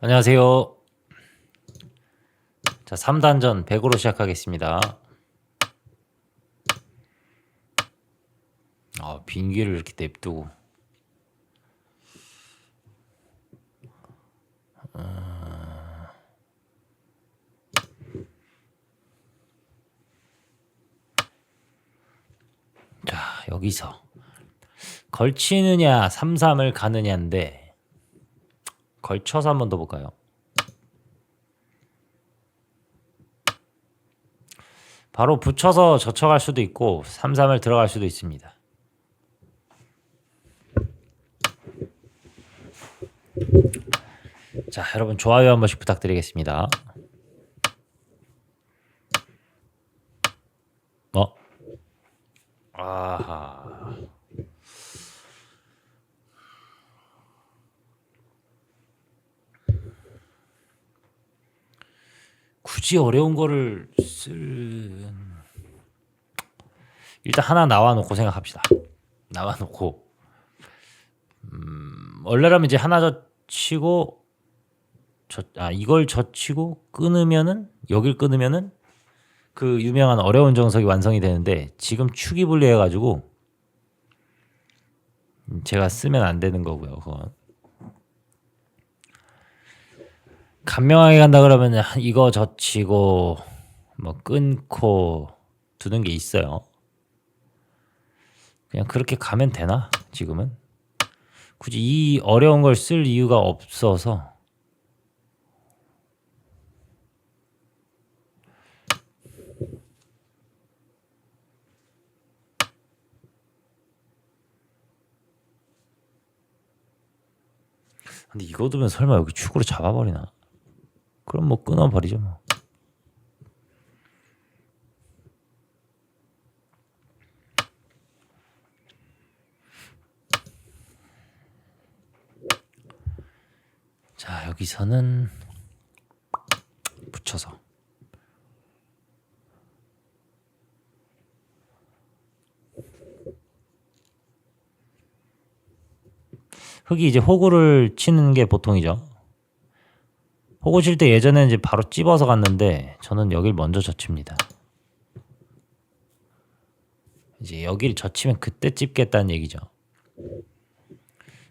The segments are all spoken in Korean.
안녕하세요. 자, 3단전 100으로 시작하겠습니다. 아, 빙기를 이렇게 냅두고. 어. 자, 여기서 걸치느냐, 3-3을 가느냐인데 걸쳐서 한 번 더 볼까요? 바로 붙여서 젖혀갈 수도 있고 3-3을 들어갈 수도 있습니다. 자, 여러분 좋아요 한 번씩 부탁드리겠습니다. 어? 아하. 굳이 어려운 거를 쓸 일단 하나 나와놓고 생각합시다. 나와놓고 음, 원래라면 이제 하나 젖히고 젖, 아 이걸 젖히고 끊으면은 여길 끊으면은 그 유명한 어려운 정석이 완성이 되는데 지금 축이 불리해가지고 음, 제가 쓰면 안 되는 거고요. 그건 간명하게 간다 그러면 이거 젖히고 뭐 끊고 두는 게 있어요. 그냥 그렇게 가면 되나 지금은 굳이 이 어려운 걸 쓸 이유가 없어서 근데 이거 두면 설마 여기 축으로 잡아버리나? 그럼 뭐 끊어버리죠 뭐. 자 여기서는 붙여서 흙이 이제 호구를 치는 게 보통이죠. 호구 칠때 예전에는 이제 바로 찝어서 갔는데 저는 여길 먼저 젖힙니다. 이제 여기를 젖히면 그때 찝겠다는 얘기죠.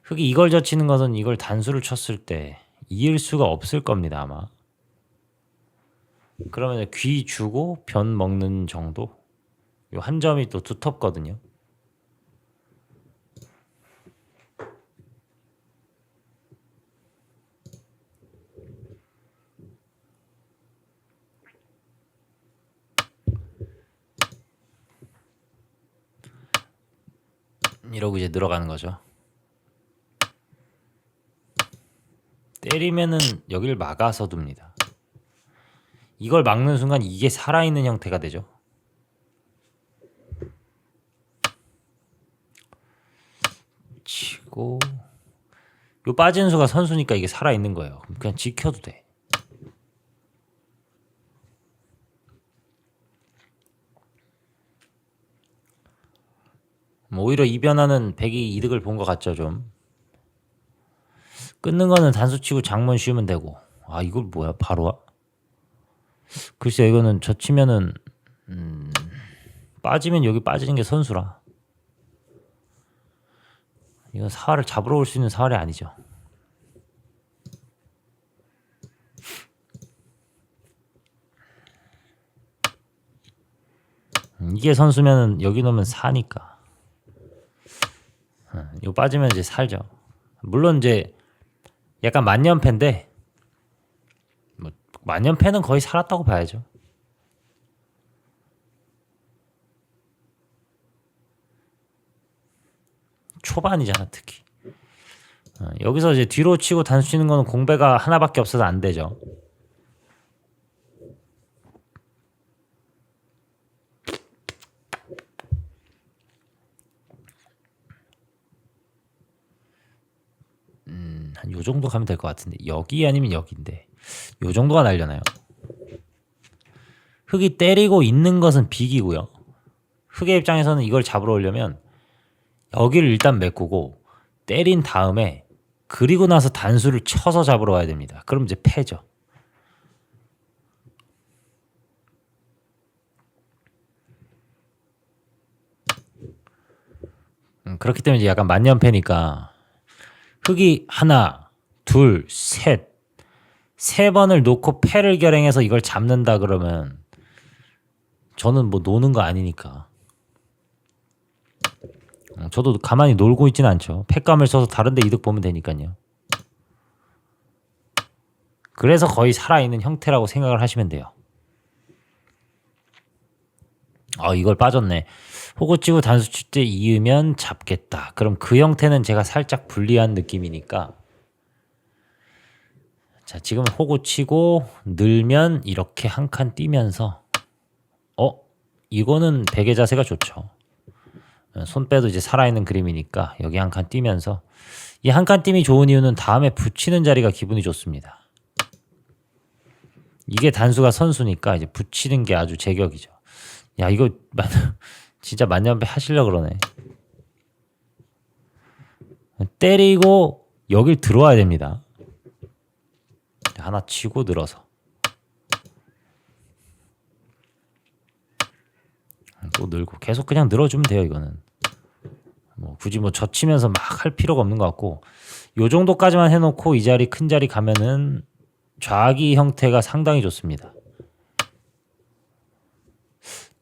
흙이 이걸 젖히는 것은 이걸 단수를 쳤을 때 이을 수가 없을 겁니다 아마. 그러면 귀 주고 변 먹는 정도. 요 한 점이 또 두텁거든요. 이러고 이제 늘어가는 거죠. 때리면은 여기를 막아서 둡니다. 이걸 막는 순간 이게 살아있는 형태가 되죠. 치고 요 빠진 수가 선수니까 이게 살아있는 거예요. 그냥 지켜도 돼. 오히려 이 변화는 백이 이득을 본 것 같죠 좀. 끊는 거는 단수 치고 장문 씌우면 되고. 아 이걸 뭐야 바로 와? 글쎄 이거는 저 치면은 음, 빠지면 여기 빠지는 게 선수라. 이건 사활을 잡으러 올 수 있는 사활이 아니죠. 음, 이게 선수면은 여기 놓으면 사니까. 음, 이거 빠지면 이제 살죠. 물론 이제 약간 만년패인데 뭐 만년패는 거의 살았다고 봐야죠. 초반이잖아 특히. 어, 여기서 이제 뒤로 치고 단수 치는 거는 공배가 하나밖에 없어서 안 되죠. 한 요 정도 가면 될 것 같은데 여기 아니면 여기인데 요 정도가 날려나요? 흙이 때리고 있는 것은 빅이고요. 흙의 입장에서는 이걸 잡으러 오려면 여기를 일단 메꾸고 때린 다음에 그리고 나서 단수를 쳐서 잡으러 와야 됩니다. 그럼 이제 패죠. 음, 그렇기 때문에 이제 약간 만년패니까 흑이 하나, 둘, 셋, 세 번을 놓고 패를 결행해서 이걸 잡는다 그러면 저는 뭐 노는 거 아니니까. 어, 저도 가만히 놀고 있진 않죠. 패감을 써서 다른데 이득 보면 되니까요. 그래서 거의 살아있는 형태라고 생각을 하시면 돼요. 아 이걸 빠졌네. 호구 치고 단수 칠때 이으면 잡겠다. 그럼 그 형태는 제가 살짝 불리한 느낌이니까. 자 지금 호구 치고 늘면 이렇게 한 칸 뛰면서 어 이거는 베개 자세가 좋죠. 어, 손 빼도 이제 살아있는 그림이니까 여기 한 칸 뛰면서 이 한칸 띄이 좋은 이유는 다음에 붙이는 자리가 기분이 좋습니다. 이게 단수가 선수니까 이제 붙이는 게 아주 제격이죠. 야 이거 만- 진짜 만년배 하시려 그러네. 때리고 여길 들어와야 됩니다. 하나 치고 늘어서 또 늘고 계속 그냥 늘어주면 돼요 이거는. 뭐 굳이 뭐 젖히면서 막 할 필요가 없는 것 같고 요 정도까지만 해놓고 이 자리 큰 자리 가면은 좌기 형태가 상당히 좋습니다.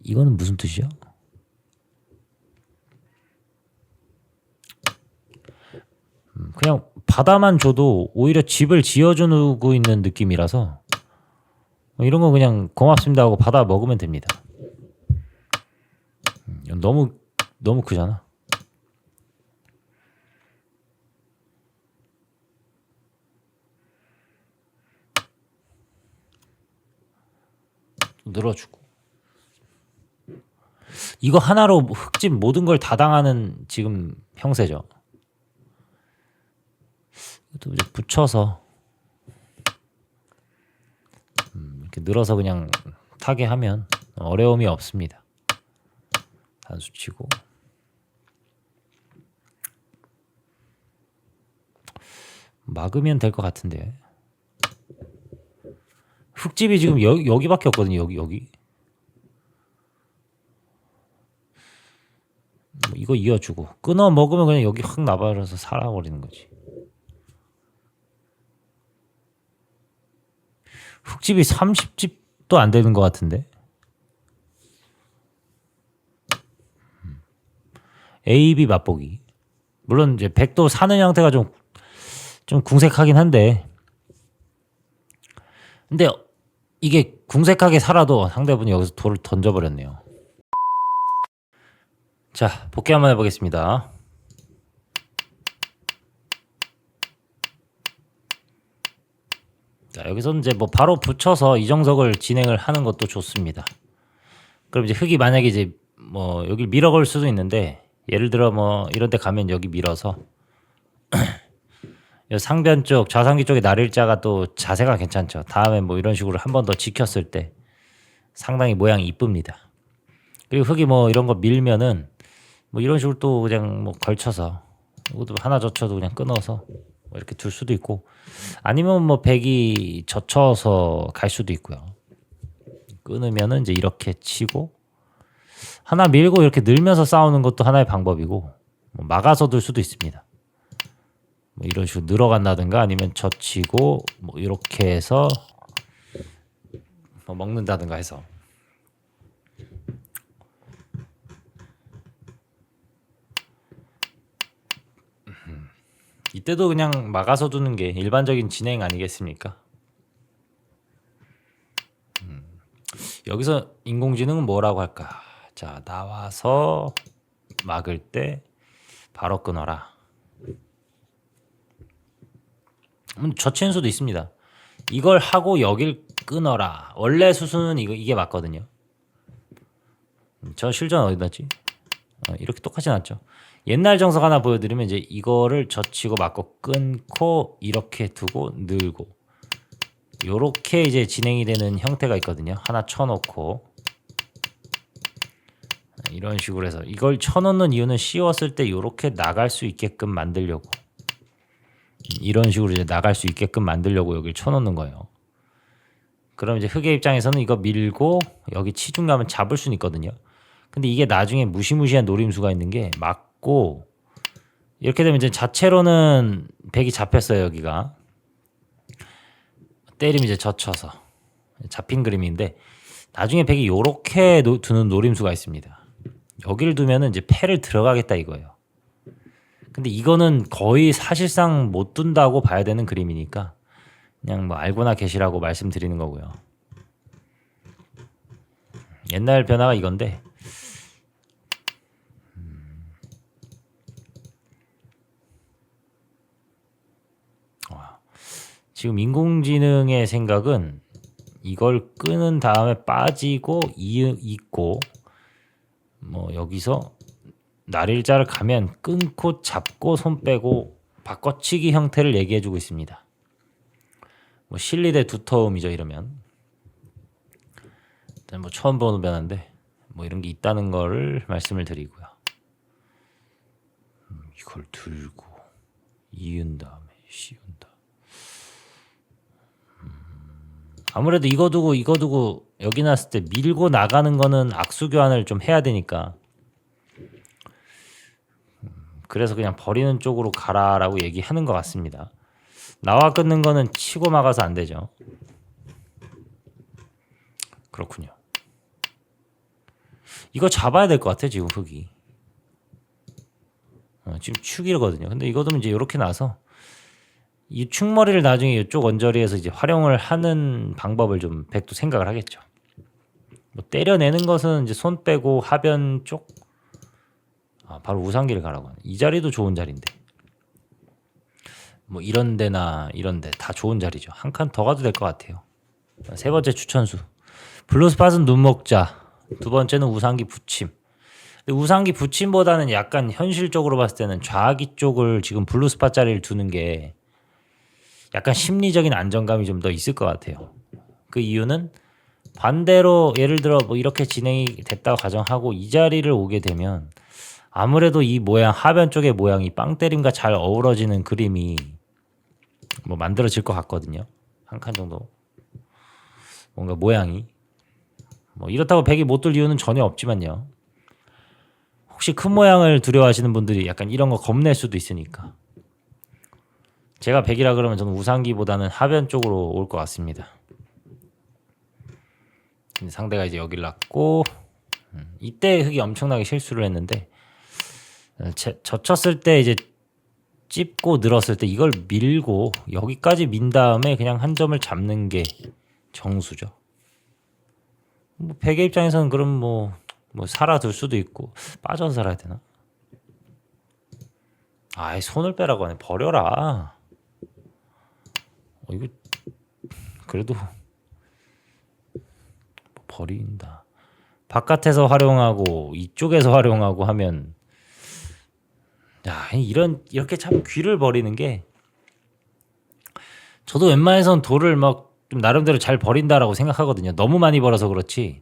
이거는 무슨 뜻이야? 음, 그냥 바다만 줘도 오히려 집을 지어주고 있는 느낌이라서 뭐 이런 거 그냥 고맙습니다 하고 받아 먹으면 됩니다. 음, 너무 너무 크잖아. 늘어주고 이거 하나로 흑집 모든 걸 다 당하는 지금 형세죠. 또 이제 붙여서 음, 이렇게 늘어서 그냥 타게 하면 어려움이 없습니다. 단수 치고 막으면 될 것 같은데 흑집이 지금 여, 여기밖에 없거든요. 여기 여기 뭐 이거 이어주고 끊어 먹으면 그냥 여기 확 나발아서 살아버리는 거지. 흑집이 30집도 안 되는 것 같은데. 음. A, B 맛보기. 물론 이제 백도 사는 형태가 좀, 좀 궁색하긴 한데. 근데 이게 궁색하게 살아도 상대분이 여기서 돌을 던져버렸네요. 자, 복귀 한번 해보겠습니다. 여기서 이제 뭐 바로 붙여서 이정석을 진행을 하는 것도 좋습니다. 그럼 이제 흙이 만약에 이제 뭐 여기 밀어 걸 수도 있는데 예를 들어 뭐 이런 데 가면 여기 밀어서 이 상변 쪽 좌상기 쪽에 날일자가 또 자세가 괜찮죠. 다음에 뭐 이런 식으로 한 번 더 지켰을 때 상당히 모양이 이쁩니다. 그리고 흙이 뭐 이런 거 밀면은 뭐 이런 식으로 또 그냥 뭐 걸쳐서 이것도 하나 젖혀도 그냥 끊어서 뭐 이렇게 둘 수도 있고 아니면 뭐 백이 젖혀서 갈 수도 있고요. 끊으면은 이제 이렇게 치고 하나 밀고 이렇게 늘면서 싸우는 것도 하나의 방법이고 뭐 막아서 둘 수도 있습니다. 뭐 이런 식으로 늘어간다든가 아니면 젖히고 뭐 이렇게 해서 뭐 먹는다든가 해서 이때도 그냥 막아서 두는 게 일반적인 진행 아니겠습니까? 음, 여기서 인공지능은 뭐라고 할까? 자, 나와서 막을 때 바로 끊어라. 음, 저치는 수도 있습니다. 이걸 하고 여길 끊어라. 원래 수순은 이거 이게 맞거든요. 음, 저 실전 어디 놨지? 어, 이렇게 똑같이 놨죠. 옛날 정석 하나 보여드리면 이제 이거를 젖히고 맞고 끊고 이렇게 두고 늘고 요렇게 이제 진행이 되는 형태가 있거든요. 하나 쳐놓고 이런 식으로 해서 이걸 쳐놓는 이유는 씌웠을 때 요렇게 나갈 수 있게끔 만들려고 이런 식으로 이제 나갈 수 있게끔 만들려고 여기를 쳐놓는 거예요. 그럼 이제 흑의 입장에서는 이거 밀고 여기 치중 가면 잡을 수는 있거든요. 근데 이게 나중에 무시무시한 노림수가 있는 게 맞고 이렇게 되면 이제 자체로는 백이 잡혔어요 여기가 때리면 이제 젖혀서 잡힌 그림인데 나중에 백이 요렇게 노- 두는 노림수가 있습니다. 여기를 두면은 이제 패를 들어가겠다 이거예요. 근데 이거는 거의 사실상 못 둔다고 봐야 되는 그림이니까 그냥 뭐 알고나 계시라고 말씀드리는 거고요. 옛날 변화가 이건데 음. 와, 지금 인공지능의 생각은 이걸 끄는 다음에 빠지고 이 있고 뭐 여기서 날일자를 가면 끊고 잡고 손 빼고 바꿔치기 형태를 얘기해 주고 있습니다. 뭐 실리대 두터움이죠 이러면 일단 뭐 처음 보는 변화인데 뭐 이런 게 있다는 거를 말씀을 드리고요. 음, 이걸 들고 이은 다음에 씌운다. 음, 아무래도 이거 두고 이거 두고 여기 놨을 때 밀고 나가는 거는 악수 교환을 좀 해야 되니까 음, 그래서 그냥 버리는 쪽으로 가라라고 얘기하는 것 같습니다. 나와 끊는 거는 치고 막아서 안 되죠. 그렇군요. 이거 잡아야 될 것 같아 지금 흙이. 어, 지금 축이거든요. 근데 이거 도 이제 이렇게 나서 이 축머리를 나중에 이쪽 언저리에서 이제 활용을 하는 방법을 좀 백도 생각을 하겠죠. 뭐 때려내는 것은 이제 손 빼고 하변 쪽, 아, 바로 우상기를 가라고 하네. 이 자리도 좋은 자리인데. 뭐 이런 데나 이런 데 다 좋은 자리죠. 한 칸 더 가도 될 것 같아요. 세 번째 추천수. 블루스팟은 눈먹자. 두 번째는 우상기 붙임. 우상기 붙임보다는 약간 현실적으로 봤을 때는 좌기 쪽을 지금 블루스팟 자리를 두는 게 약간 심리적인 안정감이 좀 더 있을 것 같아요. 그 이유는 반대로 예를 들어 뭐 이렇게 진행이 됐다고 가정하고 이 자리를 오게 되면 아무래도 이 모양 하변 쪽의 모양이 빵 때림과 잘 어우러지는 그림이 뭐 만들어질 것 같거든요. 한 칸 정도 뭔가 모양이 뭐 이렇다고 백이 못 들 이유는 전혀 없지만요. 혹시 큰 모양을 두려워하시는 분들이 약간 이런 거 겁낼 수도 있으니까 제가 백이라 그러면 저는 우상기보다는 하변 쪽으로 올 것 같습니다. 상대가 이제 여기를 놨고 음, 이때 흑이 엄청나게 실수를 했는데 어, 제- 젖혔을 때 이제 찝고 늘었을 때 이걸 밀고 여기까지 민 다음에 그냥 한 점을 잡는 게 정수죠. 뭐 백의 입장에서는 그럼 뭐, 뭐 살아둘 수도 있고 빠져서 살아야 되나? 아이 손을 빼라고 하네 버려라. 어, 이거 그래도 버린다. 바깥에서 활용하고 이쪽에서 활용하고 하면 야 이런 이렇게 참 귀를 버리는 게 저도 웬만해선 돌을 막 좀 나름대로 잘 버린다라고 생각하거든요. 너무 많이 벌어서 그렇지.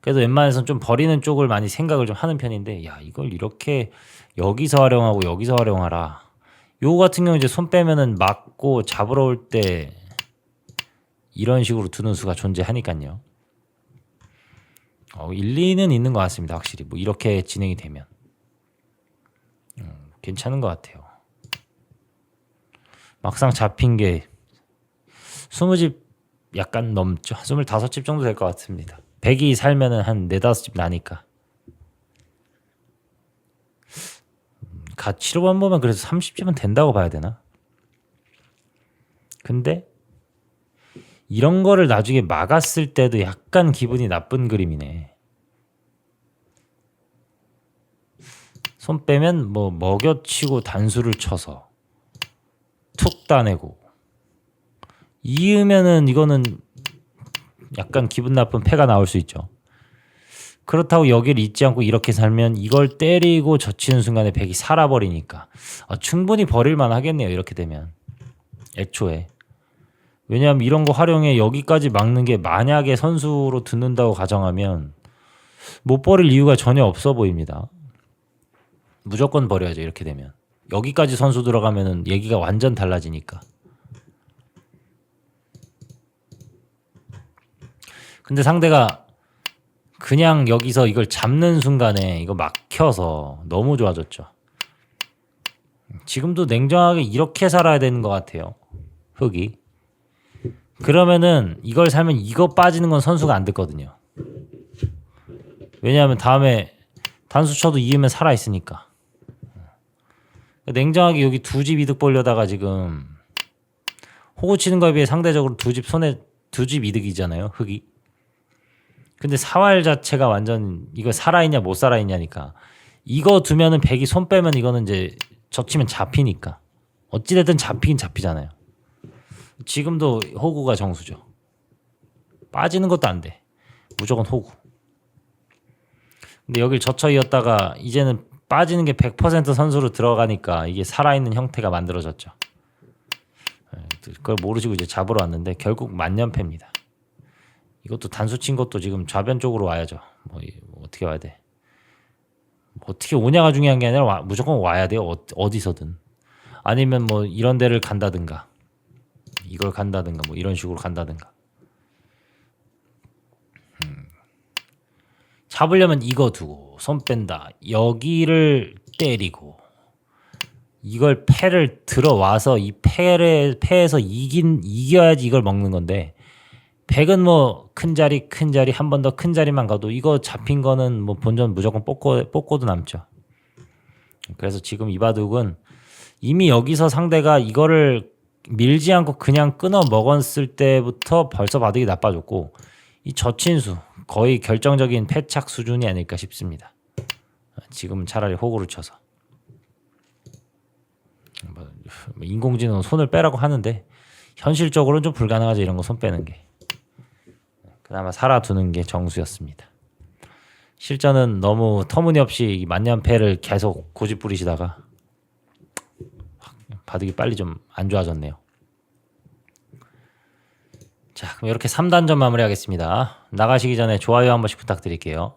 그래도 웬만해선 좀 버리는 쪽을 많이 생각을 좀 하는 편인데 야 이걸 이렇게 여기서 활용하고 여기서 활용하라. 요 같은 경우 이제 손 빼면은 맞고 잡으러 올 때 이런 식으로 두는 수가 존재하니까요. 어, 일리는 있는 것 같습니다. 확실히 뭐 이렇게 진행이 되면 음, 괜찮은 것 같아요. 막상 잡힌 게 20집 약간 넘죠. 25집 정도 될 것 같습니다. 100이 살면은 한 4, 5집 나니까. 가치로만 보면 그래서 30집은 된다고 봐야 되나? 근데 이런 거를 나중에 막았을 때도 약간 기분이 나쁜 그림이네. 손 빼면 뭐 먹여치고 단수를 쳐서 툭 따내고 이으면은 이거는 약간 기분 나쁜 패가 나올 수 있죠. 그렇다고 여기를 잊지 않고 이렇게 살면 이걸 때리고 젖히는 순간에 백이 살아버리니까 아, 충분히 버릴만 하겠네요. 이렇게 되면 애초에 왜냐하면 이런 거 활용해 여기까지 막는 게 만약에 선수로 듣는다고 가정하면 못 버릴 이유가 전혀 없어 보입니다. 무조건 버려야죠. 이렇게 되면 여기까지 선수 들어가면은 얘기가 완전 달라지니까. 근데 상대가 그냥 여기서 이걸 잡는 순간에 이거 막혀서 너무 좋아졌죠. 지금도 냉정하게 이렇게 살아야 되는 것 같아요. 흑이. 그러면은 이걸 살면 이거 빠지는 건 선수가 안 듣거든요. 왜냐하면 다음에 단수 쳐도 이기면 살아 있으니까. 냉정하게 여기 두 집 이득 보려다가 지금 호구 치는 거에 비해 상대적으로 두 집 손에 두 집 이득이잖아요. 흑이. 근데 사활 자체가 완전 이거 살아있냐 못 살아있냐니까 이거 두면은 백이 손 빼면 이거는 이제 젖히면 잡히니까 어찌됐든 잡히긴 잡히잖아요. 지금도 호구가 정수죠. 빠지는 것도 안 돼. 무조건 호구. 근데 여길 젖혀 이었다가 이제는 빠지는 게 100% 선수로 들어가니까 이게 살아있는 형태가 만들어졌죠. 예, 그걸 모르시고 이제 잡으러 왔는데 결국 만년패입니다. 이것도 단수 친 것도 지금 좌변 쪽으로 와야죠. 뭐, 이- 뭐 어떻게 와야 돼? 뭐 어떻게 오냐가 중요한 게 아니라 와- 무조건 와야 돼요. 어, 어디서든. 아니면 뭐 이런 데를 간다든가 이걸 간다든가 뭐 이런 식으로 간다든가. 음. 잡으려면 이거 두고 손 뺀다. 여기를 때리고 이걸 패를 들어와서 이 패를 패에서 이긴 이겨야지 이걸 먹는 건데 백은 뭐 큰 자리 큰 자리 한 번 더 큰 자리만 가도 이거 잡힌 거는 뭐 본전 무조건 뽑고 뽑고도 남죠. 그래서 지금 이바둑은 이미 여기서 상대가 이거를 밀지 않고 그냥 끊어 먹었을 때부터 벌써 바둑이 나빠졌고 이 저친수 거의 결정적인 패착 수준이 아닐까 싶습니다. 지금 차라리 호구를 쳐서 뭐, 인공지능 손을 빼라고 하는데 현실적으로는 좀 불가능하죠 이런 거 손 빼는 게. 그나마 살아두는 게 정수였습니다. 실전은 너무 터무니없이 이 만년패를 계속 고집 부리시다가 바둑이 빨리 좀 안 좋아졌네요. 자, 그럼 이렇게 3단전 마무리하겠습니다. 나가시기 전에 좋아요 한 번씩 부탁드릴게요.